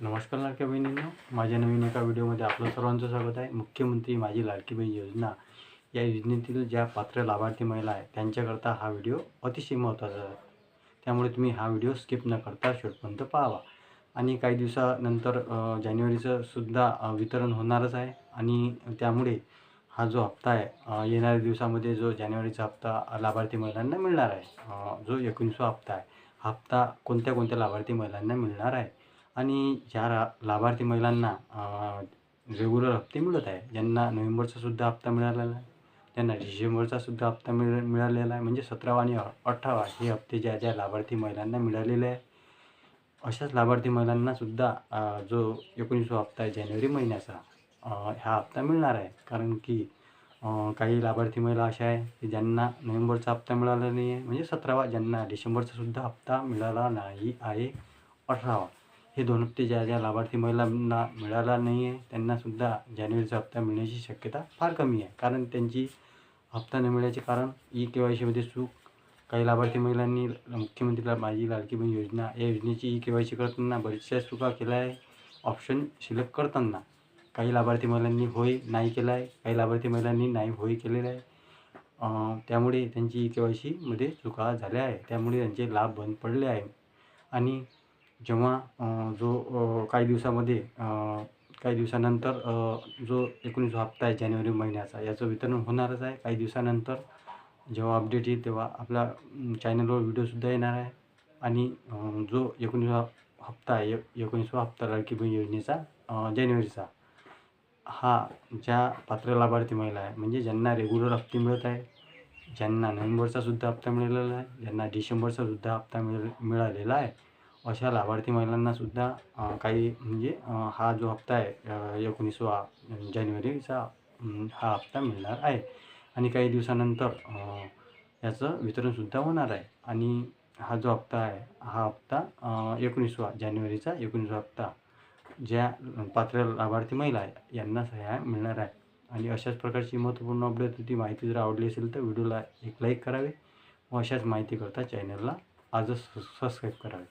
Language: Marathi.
नमस्कार लाडक्या बहिणींना. माझ्या नवीन एका व्हिडिओमध्ये आपलं सर्वांचं स्वागत आहे. मुख्यमंत्री माझी लाडकी बहीण योजना. या योजनेतील ज्या पात्र लाभार्थी महिला आहेत त्यांच्याकरता हा व्हिडिओ अतिशय महत्त्वाचा आहे. त्यामुळे तुम्ही हा व्हिडिओ स्किप न करता शेवटपर्यंत पाहावा. आणि काही दिवसानंतर जानेवारीचं सुद्धा वितरण होणारच आहे. आणि त्यामुळे हा जो हप्ता आहे येणाऱ्या दिवसामध्ये जो जानेवारीचा हप्ता लाभार्थी महिलांना मिळणार आहे जो एकोणीसवा हप्ता आहे हप्ता कोणत्या कोणत्या लाभार्थी महिलांना मिळणार आहे आणि ज्या रा लाभार्थी महिलांना रेग्युलर हप्ते मिळत आहे ज्यांना नोव्हेंबरचासुद्धा हप्ता मिळालेला आहे त्यांना डिसेंबरचासुद्धा हप्ता मिळ मिळालेला आहे म्हणजे सतरावा आणि अठरावा हे हप्ते ज्या ज्या लाभार्थी महिलांना मिळालेले आहे अशाच लाभार्थी महिलांनासुद्धा जो एकोणीसवा हप्ता आहे जानेवारी महिन्याचा हा हप्ता मिळणार आहे. कारण की काही लाभार्थी महिला अशा आहे की ज्यांना नोव्हेंबरचा हप्ता मिळाला नाही आहे म्हणजे सतरावा ज्यांना डिसेंबरचासुद्धा हप्ता मिळाला नाही आहे अठरावा. हे दोन हप्ते ज्या ज्या लाभार्थी महिलांना मिळाला नाही आहे त्यांनासुद्धा जानेवारीचा हप्ता मिळण्याची शक्यता फार कमी आहे. कारण त्यांची हप्ता न मिळण्याचे कारण ई के वाय सीमध्ये चूक. काही लाभार्थी महिलांनी मुख्यमंत्रीला माझी लाडकी बहीण योजना या योजनेची ई के वाय सी करताना बऱ्याचशा चुका केल्या आहे. ऑप्शन सिलेक्ट करताना काही लाभार्थी महिलांनी होय नाही केलं आहे काही लाभार्थी महिलांनी नाही होय केलेलं आहे. त्यामुळे त्यांची ई के वाय सीमध्ये चुका झाल्या आहे त्यामुळे त्यांचे लाभ बंद पडले आहे आणि जेव्हा जो काही दिवसामध्ये काही दिवसानंतर जो एकोणीस हप्ता आहे जानेवारी महिन्याचा याचं वितरण होणारच आहे. काही दिवसानंतर जेव्हा अपडेट येईल तेव्हा आपला चॅनलवर व्हिडिओसुद्धा येणार आहे. आणि जो एकोणीसवा हप्ता आहे एक- एकोणीसवा हप्ता लाडकी बहीण योजनेचा जानेवारीचा हा ज्या पात्र लाभार्थी महिला आहे म्हणजे ज्यांना रेग्युलर हप्ते मिळत आहे ज्यांना नोव्हेंबरचासुद्धा हप्ता मिळालेला आहे ज्यांना डिसेंबरचासुद्धा हप्ता मिळ मिळालेला आहे अशा लाभार्थी महिलांना सुद्धा काही म्हणजे हा जो हप्ता आहे एकोणीसवा जानेवारीचा हा हप्ता मिळणार आहे. आणि काही दिवसानंतर याचं वितरणसुद्धा होणार आहे. आणि हा जो हप्ता आहे हा हप्ता एकोणीसवा जानेवारीचा एकोणीसवा हप्ता ज्या पात्र लाभार्थी महिला आहे यांना ह्या मिळणार आहे. आणि अशाच प्रकारची महत्त्वपूर्ण अपडेट होती माहिती जर आवडली असेल तर व्हिडिओला एक लाईक करावे व अशाच माहितीकरता चॅनलला आजच सबस्क्राईब करावे.